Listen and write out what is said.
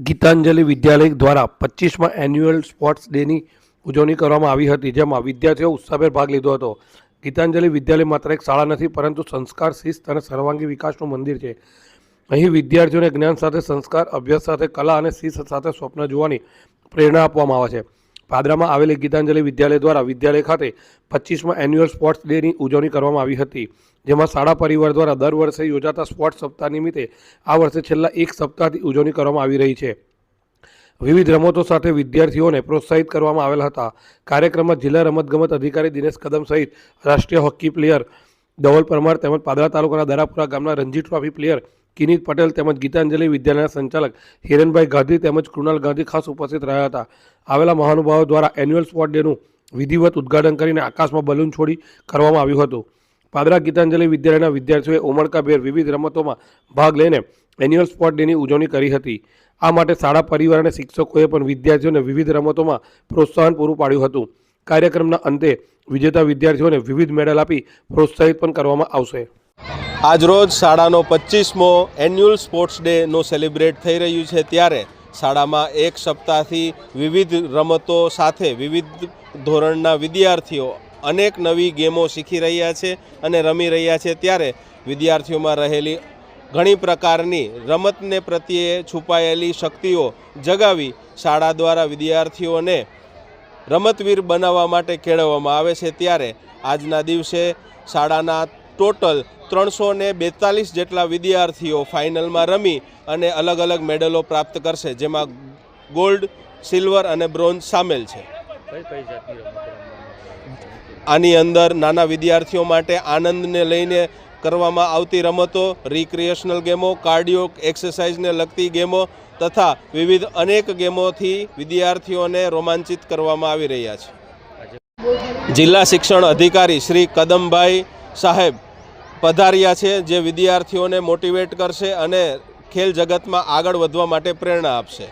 ગીતાંજલિ વિદ્યાલય દ્વારા પચીસમાં annual sports ડેની ઉજવણી કરવામાં આવી હતી, જેમાં વિદ્યાર્થીઓ ઉત્સાહભેર ભાગ લીધો હતો. ગીતાંજલિ વિદ્યાલય માત્ર એક શાળા નથી, પરંતુ સંસ્કાર, શિસ્ત અને સર્વાંગી વિકાસનું મંદિર છે. અહીં વિદ્યાર્થીઓને જ્ઞાન સાથે સંસ્કાર, અભ્યાસ સાથે કલા અને શિસ્ત સાથે સ્વપ્ન જોવાની પ્રેરણા આપવામાં આવે છે. પાદરામાં આવેલી ગીતાંજલિ વિદ્યાલય દ્વારા વિદ્યાલય ખાતે પચીસમાં એન્યુઅલ સ્પોર્ટ્સ ડેની ઉજવણી કરવામાં આવી હતી, જેમાં શાળા પરિવાર દ્વારા દર વર્ષે યોજાતા સ્પોર્ટ્સ સપ્તાહ નિમિત્તે આ વર્ષે છેલ્લા એક સપ્તાહથી ઉજવણી કરવામાં આવી રહી છે. વિવિધ રમતો સાથે વિદ્યાર્થીઓને પ્રોત્સાહિત કરવામાં આવેલા હતા. કાર્યક્રમમાં જિલ્લા રમતગમત અધિકારી દિનેશ કદમ સહિત રાષ્ટ્રીય હોકી પ્લેયર ધવલ પરમાર તેમજ પાદરા તાલુકાના દરાપુરા ગામના રણજી ટ્રોફી પ્લેયર કિનીત પટેલ તેમજ ગીતાંજલિ વિદ્યાલયના સંચાલક હિરેનભાઈ ગાંધી તેમજ કૃણાલ ગાંધી ખાસ ઉપસ્થિત રહ્યા હતા. આવેલા મહાનુભાવો દ્વારા એન્યુઅલ સ્પોર્ટ ડેનું વિધિવત ઉદ્ઘાટન કરીને આકાશમાં બલૂન છોડી કરવામાં આવ્યું હતું. પાદરા ગીતાંજલિ વિદ્યાલયના વિદ્યાર્થીઓએ ઉમળકાભેર વિવિધ રમતોમાં ભાગ લઈને એન્યુઅલ સ્પોર્ટ ડેની ઉજવણી કરી હતી. આ માટે શાળા પરિવાર અને શિક્ષકોએ પણ વિદ્યાર્થીઓને વિવિધ રમતોમાં પ્રોત્સાહન પૂરું પાડ્યું હતું. કાર્યક્રમના અંતે વિજેતા વિદ્યાર્થીઓને વિવિધ મેડલ આપી પ્રોત્સાહિત પણ કરવામાં આવશે. આજરોજ શાળાનો પચીસમો એન્યુઅલ સ્પોર્ટ્સ ડેનું સેલિબ્રેટ થઈ રહ્યું છે ત્યારે શાળામાં એક સપ્તાહથી વિવિધ રમતો સાથે વિવિધ ધોરણના વિદ્યાર્થીઓ અનેક નવી ગેમો શીખી રહ્યા છે અને રમી રહ્યા છે ત્યારે વિદ્યાર્થીઓમાં રહેલી ઘણી પ્રકારની રમતને પ્રત્યે છુપાયેલી શક્તિઓ જગાવી શાળા દ્વારા વિદ્યાર્થીઓને રમતવીર બનાવવા માટે કેળવવામાં આવે છે ત્યારે આજના દિવસે શાળાના ટોટલ ત્રણસો ને બેતાલીસ જેટલા વિદ્યાર્થીઓ ફાઇનલમાં રમી અને અલગ અલગ મેડલો પ્રાપ્ત કરશે, જેમાં ગોલ્ડ, સિલ્વર અને બ્રોન્ઝ સામેલ છે. આની અંદર નાના વિદ્યાર્થીઓ માટે આનંદને લઈને કરવામાં આવતી રમતો રિક્રિએશનલ ગેમો કાર્ડિયો એક્સરસાઇઝને લગતી ગેમો તથા વિવિધ અનેક ગેમોથી વિદ્યાર્થીઓને રોમાંચિત કરવામાં આવી રહ્યા છે. જિલ્લા શિક્ષણ અધિકારી શ્રી કદમભાઈ સાહેબ, પધાર્યા છે જે વિદ્યાર્થીઓને મોટિવેટ કરશે અને ખેલ જગતમાં આગળ વધવા માટે પ્રેરણા આપશે.